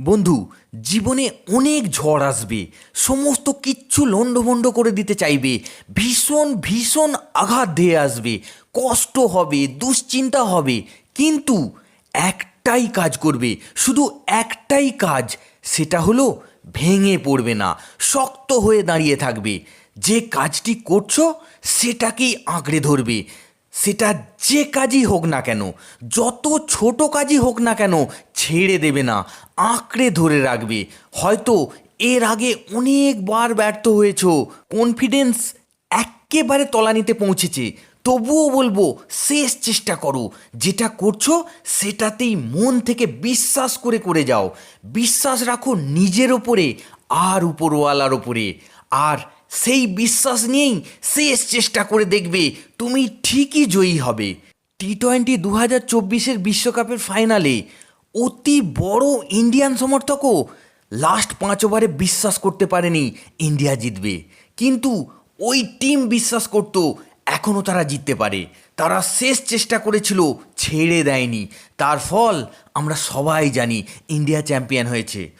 বন্ধু, জীবনে অনেক ঝড় আসবে। সমস্ত কিচ্ছু লণ্ডভণ্ড করে দিতে চাইবে। ভীষণ ভীষণ আঘাত দিয়ে আসবে। কষ্ট হবে, দুশ্চিন্তা হবে। কিন্তু একটাই কাজ করবে, শুধু একটাই কাজ, সেটা হলো ভেঙে পড়বে না, শক্ত হয়ে দাঁড়িয়ে থাকবে। যে কাজটি করছ, সেটাকেই আঁকড়ে ধরবে। সেটা যে কাজই হোক না কেন, যত ছোট কাজই হোক না কেন ছেড়ে দেবে না, আঁকড়ে ধরে রাখবে। হয়তো এর আগে অনেকবার ব্যর্থ হয়েছ। কনফিডেন্স একেবারে তলানিতে পৌঁছেছে। তবুও বলব, শেষ চেষ্টা করো। যেটা করছ, সেটাতেই মন থেকে বিশ্বাস করে করে যাও। বিশ্বাস রাখো নিজের ওপরে, আর উপরওয়ালার ওপরে। আর সেই বিশ্বাস নিয়েই শেষ চেষ্টা করে দেখবে, তুমি ঠিকই জয়ী হবে। টি টোয়েন্টি দু হাজার চব্বিশের বিশ্বকাপের ফাইনালে অতি বড় ইন্ডিয়ান সমর্থকও লাস্ট পাঁচ ওভারে বিশ্বাস করতে পারেনি ইন্ডিয়া জিতবে। কিন্তু ওই টিম বিশ্বাস করত এখনও তারা জিততে পারে। তারা শেষ চেষ্টা করেছিল, ছেড়ে দেয়নি। তার ফল আমরা সবাই জানি ইন্ডিয়া চ্যাম্পিয়ন হয়েছে।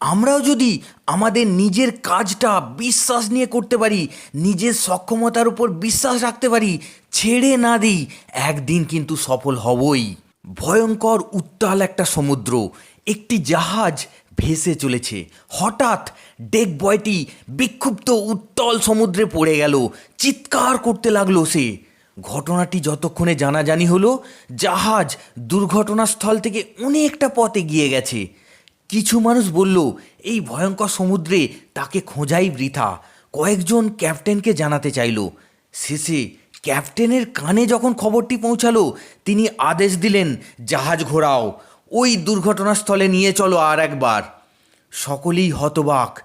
আমরাও যদি আমাদের নিজের কাজটা বিশ্বাস নিয়ে করতে পারি, নিজের সক্ষমতার উপর বিশ্বাস রাখতে পারি, ছেড়ে না দিই, একদিন কিন্তু সফল হবই। ভয়ঙ্কর উত্তাল একটা সমুদ্র, একটি জাহাজ ভেসে চলেছে। হঠাৎ ডেক বয়টি বিক্ষুব্ধ উত্তল সমুদ্রে পড়ে গেল। চিৎকার করতে লাগল সে। ঘটনাটি যতক্ষণে জানাজানি হলো, জাহাজ দুর্ঘটনাস্থল থেকে অনেকটা পথ এগিয়ে গেছে। কিছু মানুষ বলল, এই ভয়ঙ্কর সমুদ্রে তাকে খোঁজাই বৃথা। কয়েকজন ক্যাপ্টেনকে জানাতে চাইল। শেষে ক্যাপ্টেনের কানে যখন খবরটি পৌঁছালো, তিনি আদেশ দিলেন, জাহাজ ঘোরাও, ওই দুর্ঘটনাস্থলে নিয়ে চলো আর একবার। সকলেই হতবাক,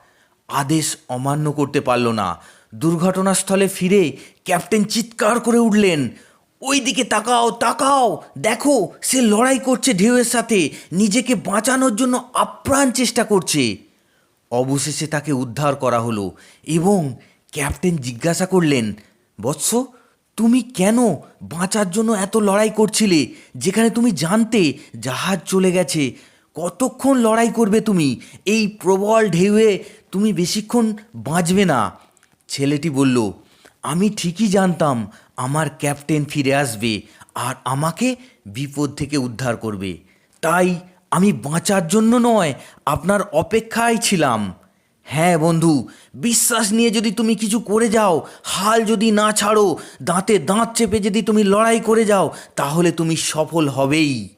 আদেশ অমান্য করতে পারল না। দুর্ঘটনাস্থলে ফিরে ক্যাপ্টেন চিৎকার করে উঠলেন ওই দিকে তাকাও তাকাও, দেখো, সে লড়াই করছে ঢেউয়ের সাথে, নিজেকে বাঁচানোর জন্য আপ্রাণ চেষ্টা করছে। অবশেষে তাকে উদ্ধার করা হলো এবং ক্যাপ্টেন জিজ্ঞাসা করলেন, বৎস তুমি কেন বাঁচার জন্য এত লড়াই করছিলে? যেখানে তুমি জানতে জাহাজ চলে গেছে। কতক্ষণ লড়াই করবে তুমি? এই প্রবল ঢেউয়ে তুমি বেশিক্ষণ বাঁচবে না। ছেলেটি বলল, আমি ঠিকই জানতাম আমার ক্যাপ্টেন ফিরে আসবে আর আমাকে বিপদ থেকে উদ্ধার করবে। তাই আমি বাঁচার জন্য নয়, আপনার অপেক্ষায় ছিলাম। হ্যাঁ বন্ধু, বিশ্বাস নিয়ে যদি তুমি কিছু করে যাও, হাল যদি না ছাড়ো, দাঁতে দাঁত চেপে যদি তুমি লড়াই করে যাও, তাহলে তুমি সফল হবেই।